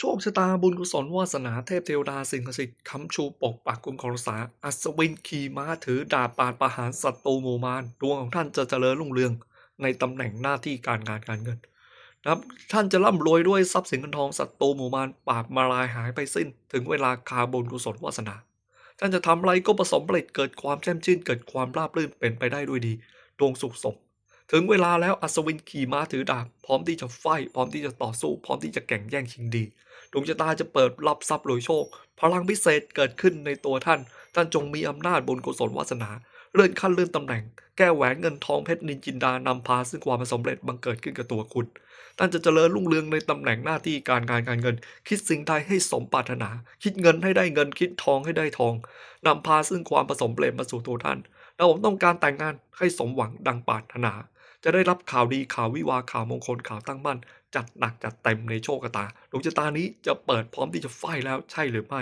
โชคชะตาบุญกุศลวาสนาเทพเทวดาสิ่งศักดิ์สิทธิ์ค้ำชูปกปักคุ้มครองรักษา อัศวินขี่ม้าถือดาบปาดประหารศัตรูหมู่มารดวงของท่านจะเจริญรุ่งเรืองในตำแหน่งหน้าที่การงานการเงินนะครับท่านจะร่ำรวยด้วยทรัพย์สินเงินทองศัตรูหมู่มารปราบมาลายหายไปสิ้น ถึงเวลาคาบุญกุศลวาสนา ท่านจะทำอะไรก็ประสบผลิตเกิดความแช่มชื่นเกิดความราบรื่นเป็นไปได้ด้วยดีดวงสุขสม ถึงเวลาแล้วอัศวินขี่ม้าถือดาบ พร้อมที่จะไฟพร้อมที่จะต่อสู้ พร้อมที่จะแข่งแย่งชิงดี ดวงชะตาจะเปิดรับทรัพย์รวยโชค พลังพิเศษเกิดขึ้นในตัวท่าน ท่านจงมีอำนาจบุญกุศลวาสนา เลื่อนขั้นเลื่อนตำแหน่ง แก้แหวนเงินทองเพชรนินจินดานำพาซึ่งความสำเร็จบังเกิดขึ้นกับตัวคุณ ท่านจะเจริญรุ่งเรืองในตำแหน่งหน้าที่การงานการเงิน คิดสิ่งใดให้สมปรารถนา คิดเงินให้ได้เงิน คิดทองให้ได้ทองนำพาซึ่งความประสมเปรตมาสู่ตัวท่านแล้วผมต้องการแต่งงานให้สมหวังดังปรารถนา จะได้รับข่าวดีข่าววิวาข่าวมงคลข่าวตั้งมั่น จัดหนักจัดเต็มในโชคชะตาดวงชะตานี้จะเปิดพร้อมที่จะไฟแล้วใช่หรือไม่